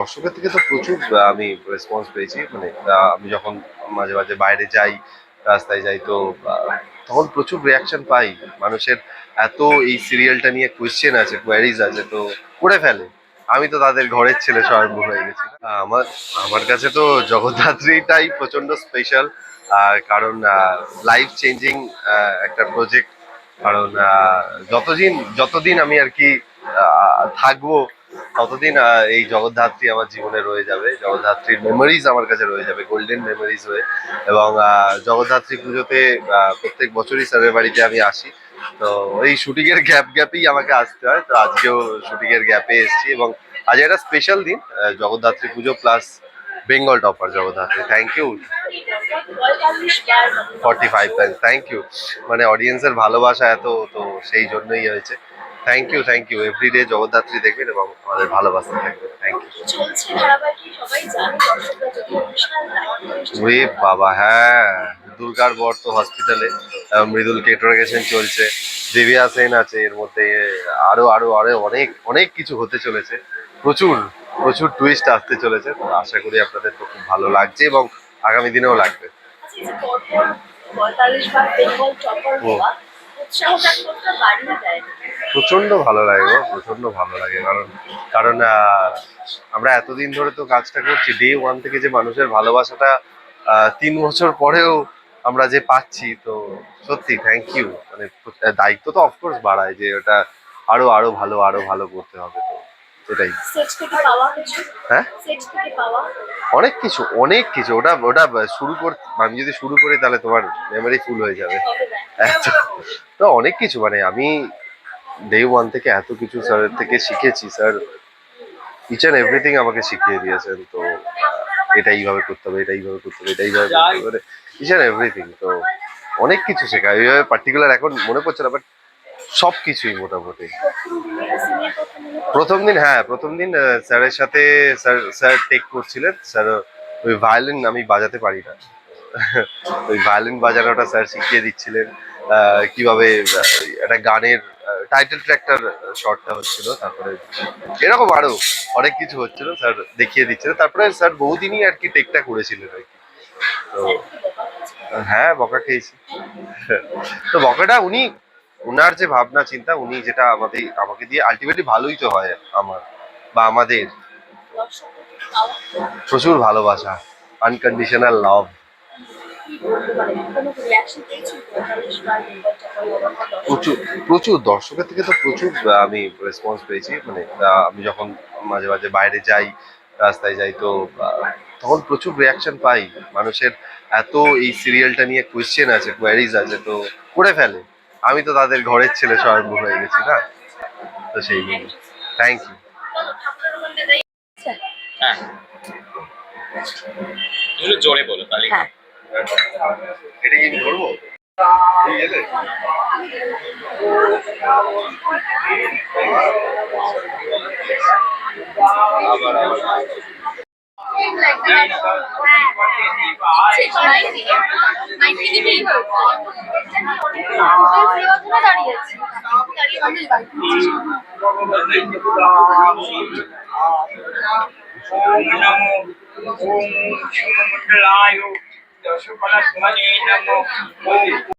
দর্শকের থেকে তো প্রচুর আমি রেসপন্স পেয়েছি। মানে আমি যখন মাঝে মাঝে বাইরে যাই, রাস্তায় যাই, তো তখন প্রচুর রিয়াকশন পাই। মানুষের এত এই সিরিয়ালটা নিয়ে কোয়েশ্চেন আছে কোয়ারিজ আছে, তো করে ফেলে। আমি তো তাদের ঘরের ছেলে স্বয়ম্ভু হয়ে গেছি। আমার আমার কাছে তো জগদ্ধাত্রীটাই প্রচণ্ড স্পেশাল আর কারণ লাইফ চেঞ্জিং একটা প্রজেক্ট কারণ যতদিন যতদিন আমি আর কি থাকব ততদিন এই জগদ্ধাত্রী আমার জীবনে রয়ে যাবে। জগদ্ধাত্রীর মেমোরিজ আমার কাছে রয়ে যাবে গোল্ডেন মেমোরিজ হয়ে। এবং জগদ্ধাত্রী পুজোতে প্রত্যেক বছরই স্যারের বাড়িতে আমি আসি। তো এই শুটিং এর গ্যাপ গ্যাপেই আমাকে আসতে হয়। তো আজকেও শুটিং এর গ্যাপে এসেছি এবং আজ একটা স্পেশাল দিন Jagaddhatri Puja plus Bengal topper Jagaddhatri. Thank you forty five thank you মানে অডিয়েন্সের ভালোবাসা এত, তো সেই জন্যই হয়েছে। Thank you thank you everyday Jagaddhatri দেখবেন এবং আমাদের ভালোবাসতে থাকবেন থ্যাংক ইউ ওরে বাবা হ্যাঁ। দুর্গার বর তো হসপিটালে মৃদুল ইন্টারোগেশন চলছে। দিব্যা সেন আছে এর মধ্যে আরও আরও আরও অনেক অনেক কিছু হতে চলেছে। প্রচুর প্রচুর টুইস্ট আসতে চলেছে। আশা করি আপনাদের তো খুব ভালো লাগছে এবং আগামী দিনেও লাগবে। আচ্ছা পঁয়তাল্লিশ বার বেঙ্গল টপার উৎসাহটা কতটা বাড়িয়ে দেয়? প্রচণ্ড ভালো লাগে গো প্রচণ্ড ভালো লাগে। কারণ কারণ আমরা এতদিন ধরে তো কাজটা করছি ডে ওয়ান থেকে যে মানুষের ভালোবাসাটা তিন বছর পরেও আমরা যে পাচ্ছি তো সত্যি থ্যাংক ইউ মানে দায়িত্ব তো অফকোর্স বাড়ায় যে ওটা আরও আরও ভালো আরও ভালো করতে হবে তো কিছু হ্যাঁ? অনেক কিছু অনেক কিছু ওটা ওটা শুরু কর, আমি যদি শুরু করি তাহলে তোমার মেমোরি ফুল হয়ে যাবে। তো অনেক কিছু মানে আমি ডে ওয়ান থেকে এত কিছু স্যারের থেকে শিখেছি স্যার ইচ অ্যান্ড এভরিথিং আমাকে শিখিয়ে দিয়েছেন, তো এটা এইভাবে করতে হবে, এটা এইভাবে করতে হবে, এটা এইভাবে করতে হবে ইচ অ্যান্ড এভরিথিং তো অনেক কিছু শেখা এইভাবে পার্টিকুলার এখন মনে পড়ছে না বাট সব কিছুই মোটামুটি। প্রথম দিন হ্যাঁ প্রথম দিন স্যারের সাথে স্যার স্যার টেক করছিলেন। স্যার, ওই ভায়োলিন আমি বাজাতে পারি না। ওই ভায়োলিন বাজানোটা স্যার শিখিয়ে দিচ্ছিলেন কীভাবে একটা গানের টাইটেল ট্র্যাকটার শর্টটা হচ্ছিল, তারপরে এরকম আরও অনেক কিছু হচ্ছিল, স্যার দেখিয়ে দিচ্ছিলেন। তারপরে স্যার বহুদিনই আর কি টেকটা করেছিলেন আর কি। তো হ্যাঁ বকা খেয়েছি। তো বকাটা উনি উনার যে ভাবনা, চিন্তা, উনি যেটা আমাদের, আমাকে দিয়ে আলটিমেটলি ভালোই তো হয় আমার বা আমাদের। প্রচুর ভালোবাসা আনকন্ডিশনাল লাভ প্রচুর প্রচুর দর্শকের থেকে তো প্রচুর আমি রেসপন্স পেয়েছি। মানে আমি যখন মাঝে মাঝে বাইরে যাই, রাস্তায় যাই, তো তখন প্রচুর রিয়াকশন পাই। মানুষের এত এই সিরিয়ালটা নিয়ে কোয়েশ্চেন আছে কোয়ারিজ আছে, তো করে ফেলে। আমি তো তাদের ঘরের ছেলে স্বয়ম্ভু হয়ে গেছি না? তো সেই জন্য থ্যাংক ইউ চলো, ঠাকুরের ওখানে যাই। এগুলো জোরে বলো তাহলে। হ্যাঁ। এটা কি ধরবো? আবার আবার। ওম নমো ওম শিবমণ্ডলায় দশকলা নমো